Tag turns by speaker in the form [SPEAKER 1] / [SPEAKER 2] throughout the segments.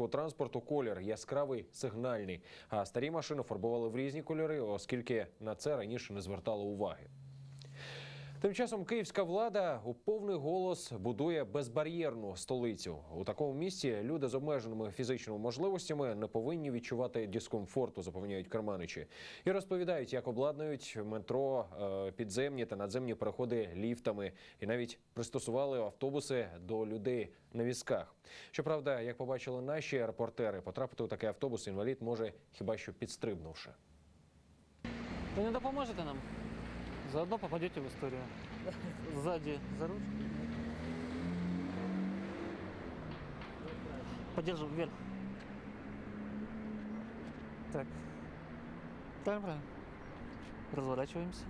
[SPEAKER 1] громадського транспорту колір яскравий сигнальний. А старі машини фарбували в різні кольори, оскільки на це раніше не звертало уваги. Тим часом київська влада у повний голос будує безбар'єрну столицю. У такому місті люди з обмеженими фізичними можливостями не повинні відчувати дискомфорту, запевняють керманичі. І розповідають, як обладнують метро, е, підземні та надземні переходи ліфтами, і навіть пристосували автобуси до людей на візках. Щоправда, як побачили наші репортери, потрапити у такий автобус інвалід може хіба що підстрибнувши.
[SPEAKER 2] Вы не допоможете нам? Заодно попадете в историю. Сзади за ручку. Подержим вверх. Так. Правильно, правильно. Разворачиваемся.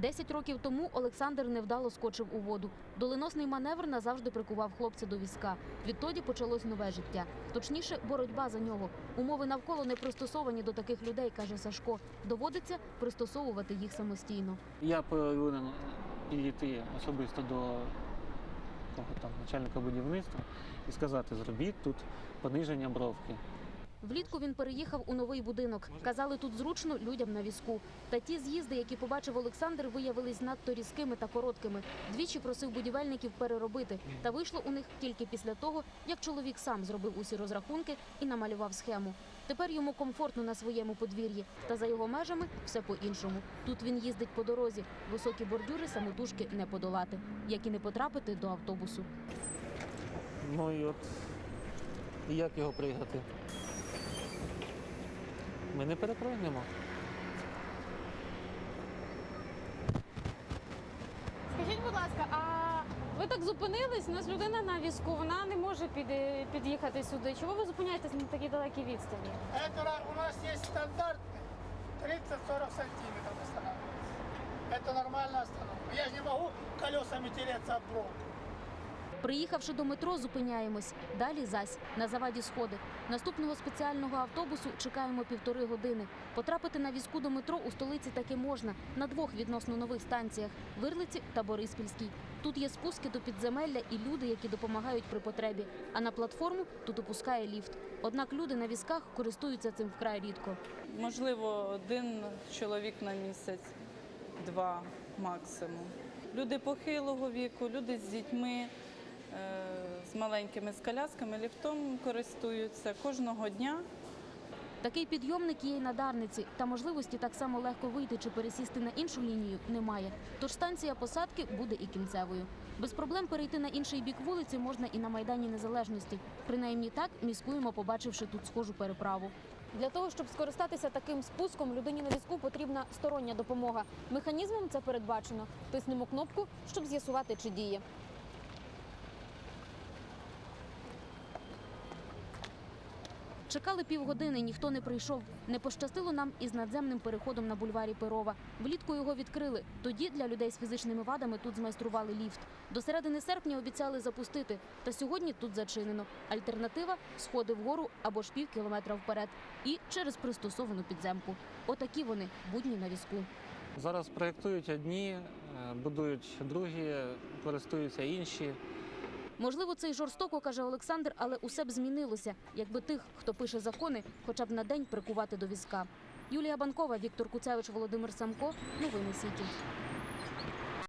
[SPEAKER 3] Десять років тому Олександр невдало скочив у воду. Доленосний маневр назавжди прикував хлопця до візка. Відтоді почалось нове життя. Точніше, боротьба за нього. Умови навколо не пристосовані до таких людей, каже Сашко. Доводиться пристосовувати їх самостійно.
[SPEAKER 2] Я повинен підійти особисто до кого там, начальника будівництва і сказати, зробіть тут пониження бровки.
[SPEAKER 3] Влітку він переїхав у новий будинок. Казали, тут зручно людям на візку. Та ті з'їзди, які побачив Олександр, виявились надто різкими та короткими. Двічі просив будівельників переробити. Та вийшло у них тільки після того, як чоловік сам зробив усі розрахунки і намалював схему. Тепер йому комфортно на своєму подвір'ї. Та за його межами все по-іншому. Тут він їздить по дорозі. Високі бордюри самотужки не подолати, як і не потрапити до автобусу.
[SPEAKER 2] Ну і от як його пригати? Ми не перепригнемо.
[SPEAKER 4] Скажіть, будь ласка, а ви так зупинились? У нас людина на візку, вона не може під- під'їхати сюди. Чого ви зупиняєтесь на такій далекій відстані?
[SPEAKER 5] Это ра- у нас есть стандарт 30-40 сантиметров останавливается. Это нормальная остановка. Я же не могу колесами тереться об бровку.
[SPEAKER 3] Приїхавши до метро, зупиняємось. Далі зась на заваді сходи. Наступного спеціального автобусу чекаємо півтори години. Потрапити на візку до метро у столиці таки можна на двох відносно нових станціях Вирлиці та Бориспільській. Тут є спуски до підземелля і люди, які допомагають при потребі. А на платформу тут опускає ліфт. Однак люди на візках користуються цим вкрай рідко.
[SPEAKER 6] Можливо, один чоловік на місяць, два максимум. Люди похилого віку, люди з дітьми, з маленькими з колясками, ліфтом користуються кожного дня.
[SPEAKER 3] Такий підйомник є й на Дарниці, та можливості так само легко вийти чи пересісти на іншу лінію немає. Тож станція посадки буде і кінцевою. Без проблем перейти на інший бік вулиці можна і на Майдані Незалежності. Принаймні так міскуємо, побачивши тут схожу переправу. Для того, щоб скористатися таким спуском, людині на візку потрібна стороння допомога. Механізмом це передбачено. Тиснемо кнопку, щоб з'ясувати, чи діє. Чекали півгодини, ніхто не прийшов. Не пощастило нам із надземним переходом на бульварі Перова. Влітку його відкрили. Тоді для людей з фізичними вадами тут змайстрували ліфт. До середини серпня обіцяли запустити. Та сьогодні тут зачинено. Альтернатива сходи вгору або ж пів кілометра вперед. І через пристосовану підземку. Отакі вони будні на візку.
[SPEAKER 2] Зараз проєктують одні, е, будують другі, користуються інші.
[SPEAKER 3] Можливо, це й жорстоко, каже Олександр, але усе б змінилося, якби тих, хто пише закони, хоча б на день прикувати до візка. Юлія Банкова, Віктор Куцевич, Володимир Самко. Новини Сіті.